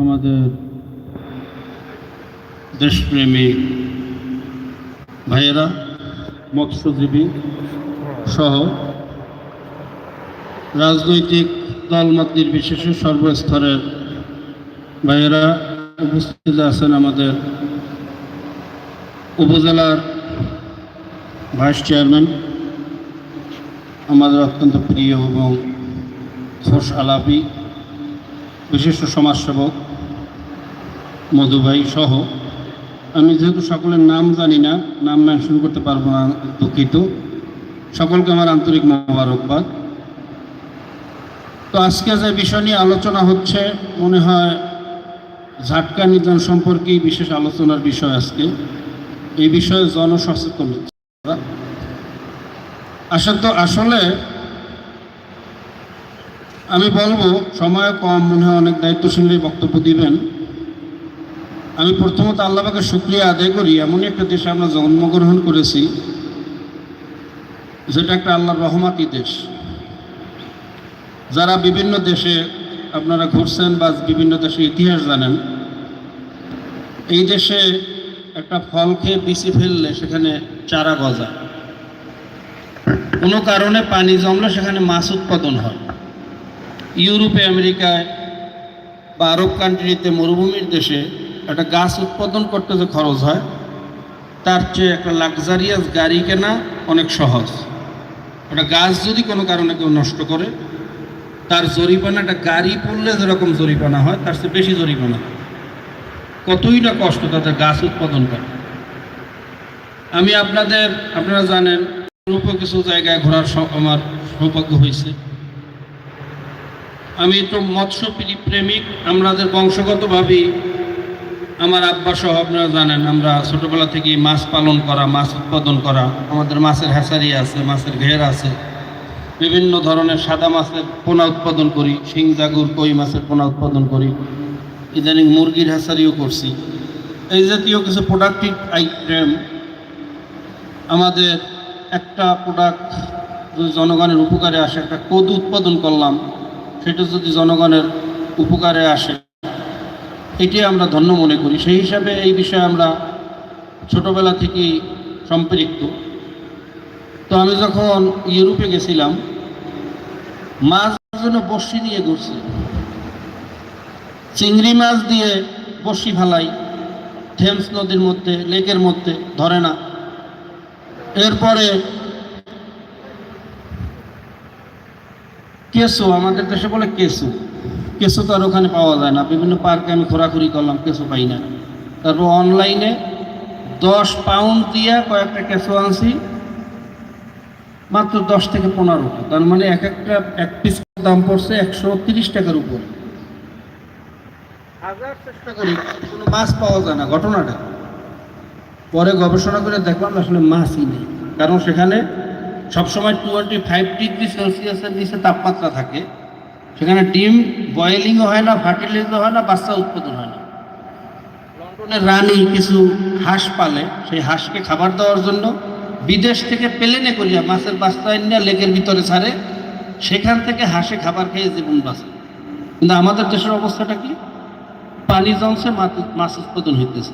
আমাদের দেশপ্রেমী ভাইয়েরা, মৎস্যজীবী সহ রাজনৈতিক দলমত নির্বিশেষে সর্বস্তরের ভাইয়েরা উপস্থিত আছেন আমাদের উপজেলার ভাইস চেয়ারম্যান। আমাদের অত্যন্ত প্রিয় এবং খোশ আলাপি বিশিষ্ট সমাজসেবক মধুভাই সহ। আমি যেহেতু সকলের নাম জানি না, নাম মেনশন করতে পারব না, দুঃখিত। সকলকে আমার আন্তরিক মোবারকবাদ। তো আজকে যে বিষয় নিয়ে আলোচনা হচ্ছে, মনে হয় ঝাটকা নিধন সম্পর্কেই বিশেষ আলোচনার বিষয় আজকে। এই বিষয়ে জনসচেতন আসলে আসলে আমি বলব, সময় কম মনে হয় অনেক দায়িত্বশীলই বক্তব্য দিবেন। আমি প্রথমত আল্লাহকে শুক্রিয়া আদায় করি, এমনই একটা দেশে আমরা জন্মগ্রহণ করেছি, যেটা একটা আল্লাহর রহমাতি দেশ। যারা বিভিন্ন দেশে আপনারা ঘুরছেন বা বিভিন্ন দেশের ইতিহাস জানেন, এই দেশে একটা ফল খেয়ে বিচি ফেললে সেখানে চারা গজায়। কোনো কারণে পানি জমলে সেখানে মাছ উৎপাদন হয়। ইউরোপে, আমেরিকায় বা আরব কান্ট্রিতে মরুভূমির দেশে একটা গাছ উৎপাদন করতে যে খরচ হয়, তার চেয়ে একটা লাক্সারিয়াস গাড়ি কেনা অনেক সহজ। একটা গাছ যদি কোনো কারণে কেউ নষ্ট করে, তার জরিমানা, একটা গাড়ি পড়লে যেরকম জরিমানা হয়, তার চেয়ে বেশি জরিমানা। কতই না কষ্ট তাদের গাছ উৎপাদন করে। আমি আপনাদের, আপনারা জানেন, ইউরোপে কিছু জায়গায় ঘোরার আমার সৌভাগ্য হয়েছে। আমি তো মৎস্য প্রি- প্রেমিক আমাদের বংশগতভাবেই আমার আব্বা সহ আপনারা জানেন, আমরা ছোটবেলা থেকেই মাছ পালন করা, মাছ উৎপাদন করা, আমাদের মাছের হ্যাচারি আছে, মাছের ঘের আছে, বিভিন্ন ধরনের সাদা মাছের পোনা উৎপাদন করি, শিং, জাগুর, কই মাছের পোনা উৎপাদন করি, ইদানিং মুরগির হ্যাচারিও করছি। এই জাতীয় কিছু প্রোডাক্টিভ আইটেম আমাদের একটা প্রোডাক্ট জনগণের উপকারে আসে, একটা কদু উৎপাদন করলাম। সেটা যদি জনগণের উপকারে আসে, এটি আমরা ধন্য মনে করি। সেই হিসাবে এই বিষয়ে আমরা ছোটবেলা থেকেই সম্পৃক্ত। তো আমি যখন ইউরোপে গেছিলাম, মাছ জন্য বর্ষি নিয়ে ঘুরছি চিংড়ি মাছ দিয়ে বর্ষি ফেলাই থেমস নদীর মধ্যে, লেকের মধ্যে ধরে না। এরপরে কেসু আমাদের দেশে বলে কেসু কেসু তো আর ওখানে পাওয়া যায় না। বিভিন্ন পার্কে আমি ঘোরাঘুরি করলাম কেসু পাই না। তারপর অনলাইনে দশ পাউন্ড দিয়ে কয়েকটা কেসু আনছি, মাত্র দশ থেকে পনেরো তার মানে এক একটা এক পিস দাম পড়ছে একশো তিরিশ টাকার উপরে। হাজার চেষ্টা করি, কোনো মাছ পাওয়া যায় না, ঘটনাটা। পরে গবেষণা করে দেখলাম আসলে মাছই নেই। কারণ সেখানে সবসময় টোয়েন্টি ফাইভ ডিগ্রি সেলসিয়াসের নিচে তাপমাত্রা থাকে। সেখানে ডিম বয়েলিংও হয় না ফার্টিলাইজও হয় না বাচ্চা উৎপাদন হয় না। লন্ডনের রানী কিছু হাঁস পালে সেই হাঁসকে খাবার দেওয়ার জন্য বিদেশ থেকে পেলেনে করিয়া মাছের বাস্তা এনে লেকের ভিতরে ছাড়ে সেখান থেকে হাঁসে খাবার খেয়ে জীবন বাঁচে। কিন্তু আমাদের দেশের অবস্থাটা কি? পানি জমছে মাছ- মাছ উৎপাদন হইতেছে।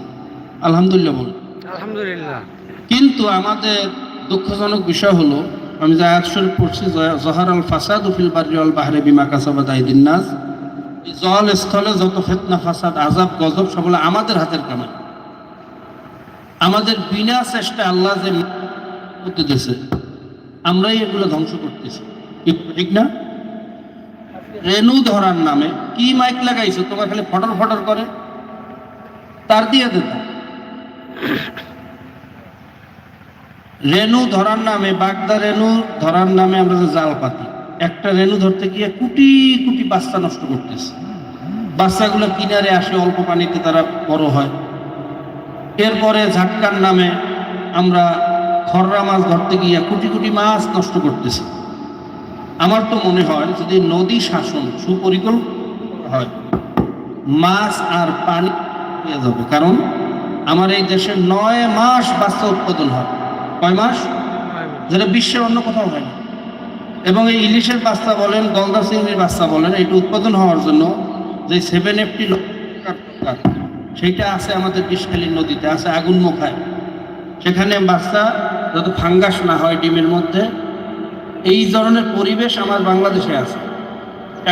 আলহামদুলিল্লাহ বলুন। আলহামদুলিল্লাহ। কিন্তু আমাদের দুঃখজনক বিষয় হলো, আমি যে আয়াত শরীফ পড়ছি জহার আল ফাসাদ উফিল বার্রি আল বাহরে বিমা কাসাবাদ আইদিন এই জল স্থলে যত ফেতনা, ফাসাদ আজাব গজব সবগুলো আমাদের হাতের কামাই। আমাদের বিনা চেষ্টা আল্লাহ যে করতে দিয়েছে, আমরাই এগুলো ধ্বংস করতেছি। ঠিক না? রেনু ধরার নামে কি মাইক লাগাইছো? তোমার খালি ফটর ফটর করে। তার দিয়ে দিত রেনু ধরার নামে, বাগদা রেনু ধরার নামে আমরা জাল পাতি, একটা রেনু ধরতে গিয়ে কুটি কুটি বাচ্চা নষ্ট করতেছে। বাচ্চাগুলো কিনারে আসে, অল্প পানিতে তারা বড় হয়। এরপরে ঝাটকার নামে আমরা খররা মাছ ধরতে গিয়ে কুটি কুটি মাছ নষ্ট করতেছি। আমার তো মনে হয় যদি নদী শাসন সুপরিকল্পনা হয়, মাছ আর পানি পেয়ে যাবে। কারণ আমার এই দেশে নয় মাস বাচ্চা উৎপাদন হয়। কয় মাস? যেটা বিশ্বের অন্য কোথাও হয় না। এবং এই ইলিশের বাচ্চা বলেন গলদা চিংড়ির বাচ্চা বলেন এটা উৎপাদন হওয়ার জন্য যে সেভেন এফটি সেইটা আছে আমাদের বিষখালী নদীতে আছে আগুন মুখায়। সেখানে বাচ্চা যাতে ফাঙ্গাস না হয় ডিমের মধ্যে এই ধরনের পরিবেশ আমার বাংলাদেশে আছে।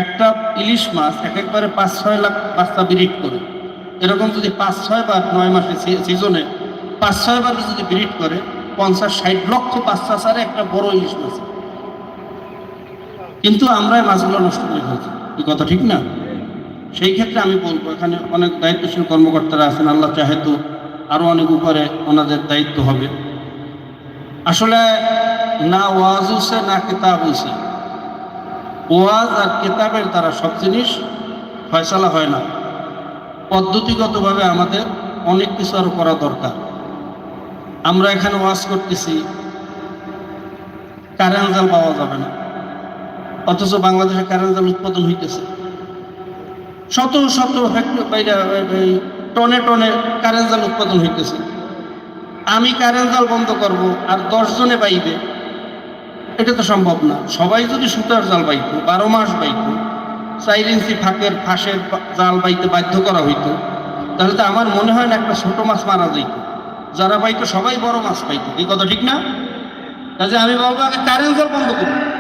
একটা ইলিশ মাছ এক একবারে পাঁচ ছয় লাখ বাচ্চা ব্রিড করে। এরকম যদি পাঁচ ছয় বার নয় মাসে সিজনে পাঁচ ছয় বার যদি ব্রিড করে পঞ্চাশ, ষাট লক্ষ বাচ্চা ছাড়া একটা বড় ইলিশ মাছ। কিন্তু আমরা মাছগুলো নষ্ট করে ফেলছি। এই কথা ঠিক না? সেই ক্ষেত্রে আমি বলব, এখানে অনেক দায়িত্বশীল কর্মকর্তারা আছেন, আল্লাহ চাহে তো আরও অনেক উপরে ওনাদের দায়িত্ব হবে। আসলে না ওয়াজ হচ্ছে না কিতাব হচ্ছে ওয়াজ আর কিতাবের দ্বারা সব জিনিস ফয়সালা হয় না। পদ্ধতিগতভাবে আমাদের অনেক কিছু আরও করা দরকার। আমরা এখানে ওয়াজ করতেছি কারেন্ট জাল পাওয়া যাবে না। অথচ বাংলাদেশে কারেন্ট জাল উৎপাদন হইতেছে। শত শত ফ্যাক্টরি টনে টনে কারেন্ট জাল উৎপাদন হইতেছে। আমি কারেন্ট জাল বন্ধ করব আর দশ জনে পাইবে এটা তো সম্ভব না। সবাই যদি সুতার জাল বাইতো, বারো মাস বাইতো, চার ইঞ্চি ফাঁকের ফাঁসের জাল বাইতে বাধ্য করা হইতো, তাহলে তো আমার মনে হয় না একটা ছোট মাছ মারা যাইত। যারা পাইতো সবাই বড় মাছ পাইতো। এই কথা ঠিক না? কাজে আমি বলব, আগে কারেন্ট জল বন্ধ করুন।